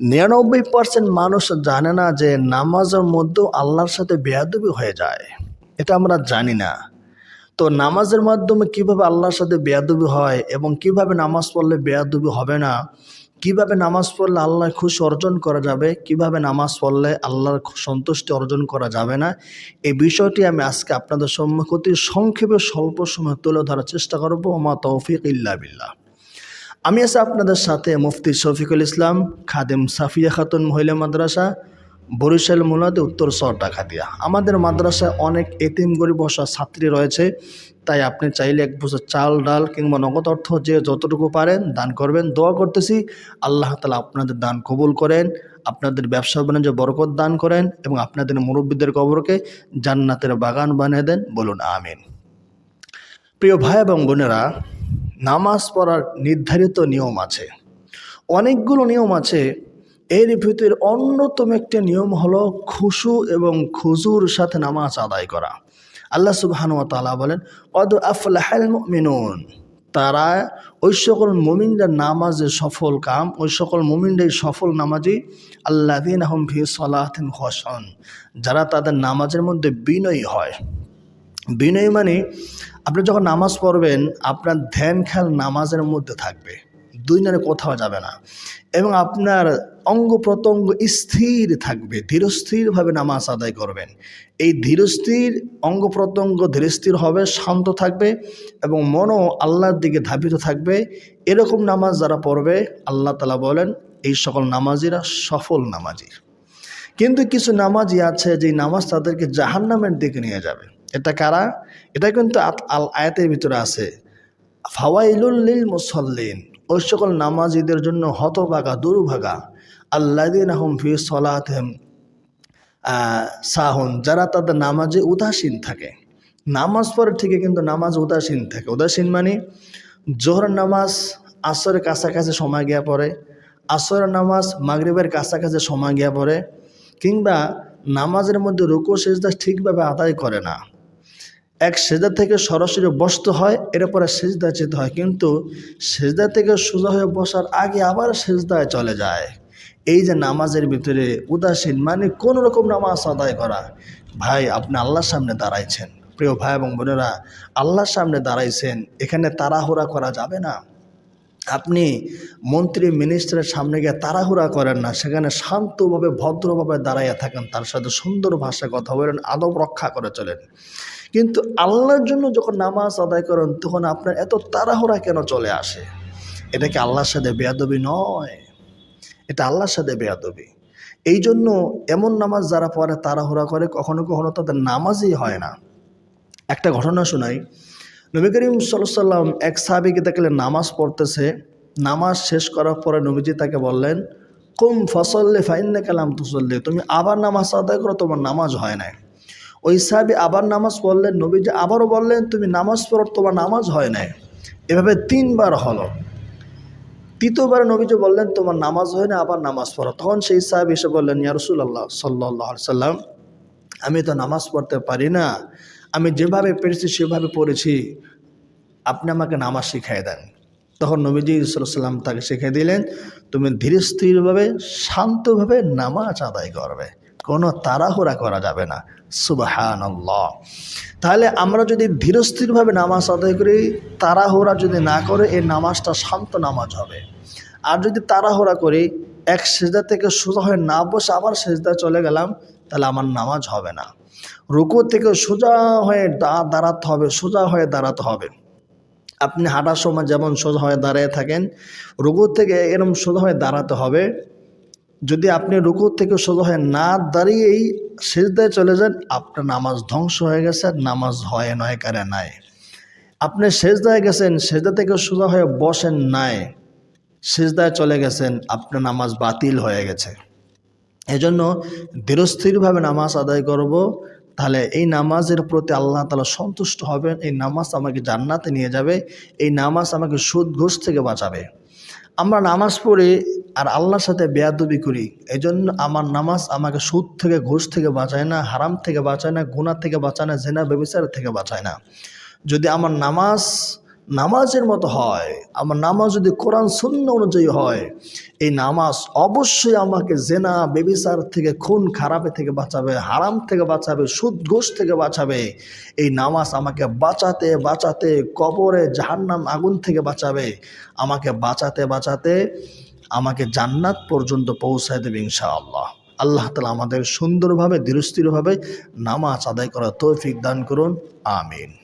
নিরানব্বই পার্সেন্ট মানুষ জানে না যে নামাজের মধ্যেও আল্লাহর সাথে বেয়াদবি হয়ে যায়। এটা আমরা জানি না। তো নামাজের মাধ্যমে কীভাবে আল্লাহর সাথে বেয়াদবি হয় এবং কীভাবে নামাজ পড়লে বেয়াদবি হবে না, কীভাবে নামাজ পড়লে আল্লাহ খুশি অর্জন করা যাবে, কীভাবে নামাজ পড়লে আল্লাহর সন্তুষ্টি অর্জন করা যাবে না, এই বিষয়টি আমি আজকে আপনাদের সম্মুখে অতি সংক্ষেপে স্বল্প সময় তুলে ধরার চেষ্টা করব। মা তৌফিক ইল্লা বিল্লাহ। আমি আছি আপনাদের সাথে মুফতি শফিকুল ইসলাম, খাদেম সাফিয়া খাতুন মহিলা মাদ্রাসা, বরিশাল মুলাদে, উত্তর শহর ডাকাতিয়া আমাদের মাদ্রাসায় অনেক এতিম গরিব বসা ছাত্রী রয়েছে, তাই আপনি চাইলে এক বছর চাল, ডাল কিংবা নগদ অর্থ যে যতটুকু পারেন দান করবেন। দোয়া করতেছি, আল্লাহ তালা আপনাদের দান কবুল করেন, আপনাদের ব্যবসা বাণিজ্য বরকত দান করেন এবং আপনাদের মুরব্বীদের কবরকে জান্নাতের বাগান বানিয়ে দেন। বলুন, আমিন। প্রিয় ভাই এবং বোনেরা নামাজ পড়ার নির্ধারিত নিয়ম আছে। অনেকগুলো নিয়ম আছে। এর ভিতরে অন্যতম একটি নিয়ম হলো খুশু এবং খুজুর সাথে নামাজ আদায় করা। আল্লাহ ওয়া তাআলা বলেন কদ আফলাহাল মুমিনুন। তারা ওই সকল মুমিনদের নামাজে সফল কাম, ওই সকল মুমিনদের সফল নামাজি আল্লাদিন আহম ফি সলাহিন হসন যারা তাদের নামাজের মধ্যে বিনয়ী হয়। বিনয় মানে আপনি যখন নামাজ পড়বেন, আপনার ধ্যান খেয়াল নামাজের মধ্যে থাকবে। দুই নারে কোথাও যাবে না। এবং আপনার অঙ্গ প্রত্যঙ্গ স্থির থাকবে, ধীরস্থিরভাবে নামাজ আদায় করবেন। এই ধীরস্থির, অঙ্গ প্রত্যঙ্গ ধীরস্থির হবে, শান্ত থাকবে এবং মনও আল্লাহর দিকে ধাবিত থাকবে। এরকম নামাজ যারা পড়বে, আল্লাহ তালা বলেন, এই সকল নামাজিরা সফল নামাজি কিন্তু কিছু নামাজি আছে যে নামাজ তাদেরকে জাহান্নামের দিকে নিয়ে যাবে। এটা কারা? এটা কিন্তু আল, আয়াতের ভিতরে আছে। ফাওয়াইলুল্লিল মুসল্লিন, ওই সকল নামাজিদের জন্য হতভাগা, দুর্ভাগা। আল্লাদিন আহম ফি সলাতেম সাহন, যারা তাদের নামাজে উদাসীন থাকে। নামাজ পড়ে ঠিকই কিন্তু নামাজ উদাসীন থাকে। উদাসীন মানে জোহর নামাজ, আসরের কাছাকাছি সময় গিয়া পড়ে। আসরের নামাজ মাগরিবের কাছাকাছি সময় গিয়া পড়ে। কিংবা নামাজের মধ্যে রুকু, সেজদা ঠিকভাবে আদায় করে না। এক সেজদা থেকে সরাসরি বসতে হয়, এরপরে সেজদা যেতে হয়। কিন্তু সেজদা থেকে সোজা হয়ে বসার আগে আবার সেজদায় চলে যায়। এই যে নামাজের ভিতরে উদাসীন মানে কোন রকম নামাজ আদায় করা। ভাই, আপনি আল্লাহর সামনে দাঁড়াইছেন। প্রিয় ভাই এবং বোনেরা, আল্লাহর সামনে দাঁড়াইছেন, এখানে তাড়াহুড়া করা যাবে না। আপনি মন্ত্রী মিনিস্টারের সামনে গিয়ে তাড়াহুড়া করেন না, সেখানে শান্তভাবে, ভদ্রভাবে দাঁড়াইয়া থাকেন, তার সাথে সুন্দর ভাষায় কথা বলেন, আদব রক্ষা করে চলেন। কিন্তু আল্লাহর জন্য যখন নামাজ আদায় করেন, তখন আপনার এত তাড়াহুড়া কেন চলে আসে? এটা কি আল্লাহর সাথে বেয়াদবি নয়? এটা আল্লাহর সাথে বেয়াদবি। এই জন্য এমন নামাজ যারা পড়ে, তাড়াহুড়া করে, কখনো কখনো তাদের নামাজই হয় না। একটা ঘটনা শোনাই। নবী করিম সাল্লাম এক সাহাবিকে দেখলে নামাজ পড়তেছে। নামাজ শেষ করার পরে নবীজি তাকে বললেন, কুম ফসল্লে ফাইন্নে কালাম তুসল্লে, তুমি আবার নামাজ আদায় করো, তোমার নামাজ হয় নাই। ওই সাহাবি আবার নামাজ পড়লেন, নবীজি আবারও বললেন, তুমি নামাজ পড়ো, তোমার নামাজ হয় নাই। এভাবে তিনবার হলো। তৃতীয়বার নবীজি বললেন, তোমার নামাজ হয় না আবার নামাজ পড়ো। তখন সেই সাহেব এসে বললেন ইয়ারসুল্লাহ সাল্লাহ সাল্লাম আমি তো নামাজ পড়তে পারি না। আমি যেভাবে পেরেছি, সেভাবে পড়েছি। আপনি আমাকে নামাজ শিখাই দেন। তখন নবীজি সাল্লাম তাকে শিখিয়ে দিলেন, তুমি ধীরে স্থিরভাবে, শান্তভাবে নামাজ আদায় করবে। কোনো তাড়াহুড়া করা যাবে না। সুবাহান তাহলে আমরা যদি ধীরস্থিরভাবে নামাজ আদায় করি, তাড়াহুড়া যদি না করে, এই নামাজটা শান্ত নামাজ হবে। আর যদি তাড়াহুড়া করি এক সেজদা থেকে সোজা হয়ে না বসে আবার সেজদা চলে গেলাম, তাহলে আমার নামাজ হবে না। রুকু থেকে সোজা হয়ে দাঁড়াতে হবে, সোজা হয়ে দাঁড়াতে হবে। আপনি হাঁটার সময় যেমন সোজা হয়ে দাঁড়িয়ে থাকেন, রুকু থেকে এরম সোজা হয়ে দাঁড়াতে হবে। যদি আপনি রুকু থেকে সোজা হয়ে না দাঁড়িয়েই সেজদায় চলে যান, আপনার নামাজ ধ্বংস হয়ে গেছে নামাজ হয় নয়, কারে নাই। আপনি সেজদায় গেছেন, সেজদা থেকে সোজা হয়ে বসেন নাই। সেজদায় চলে গেছেন, আপনার নামাজ বাতিল হয়ে গেছে। এজন্য ধীরস্থিরভাবে নামাজ আদায় করব, তাহলে এই নামাজের প্রতি আল্লাহ তালা সন্তুষ্ট হবেন, এই নামাজ আমাকে জান্নাতে নিয়ে যাবে, এই নামাজ আমাকে সুদ ঘুষ থেকে বাঁচাবে। আমরা নামাজ পড়ি আর আল্লাহর সাথে বেয়াদবি করি এই জন্য আমার নামাজ আমাকে সুদ থেকে, ঘুষ থেকে বাঁচায় না, হারাম থেকে বাঁচায় না গুণা থেকে বাঁচায় না, জেনা, ব্যবচার থেকে বাঁচায় না। যদি আমার নামাজ নামাজের মতো হয়। আমার নামাজ যদি কোরআন শূন্য অনুযায়ী হয়, এই নামাজ অবশ্যই আমাকে জেনা, বেবিচার থেকে, খুন খারাপে থেকে বাঁচাবে, হারাম থেকে বাঁচাবে, সুদ, ঘোষ থেকে বাঁচাবে। এই নামাজ আমাকে বাঁচাতে বাঁচাতে কবরে, জাহান্নাম আগুন থেকে বাঁচাবে। আমাকে বাঁচাতে বাঁচাতে আমাকে জান্নাত পর্যন্ত পৌঁছায় দেবে ইনশাআল্লাহ। আল্লাহ তালা আমাদের সুন্দরভাবে ধীরস্থিরভাবে নামাজ আদায় করার তৌফিক দান করুন। আমিন।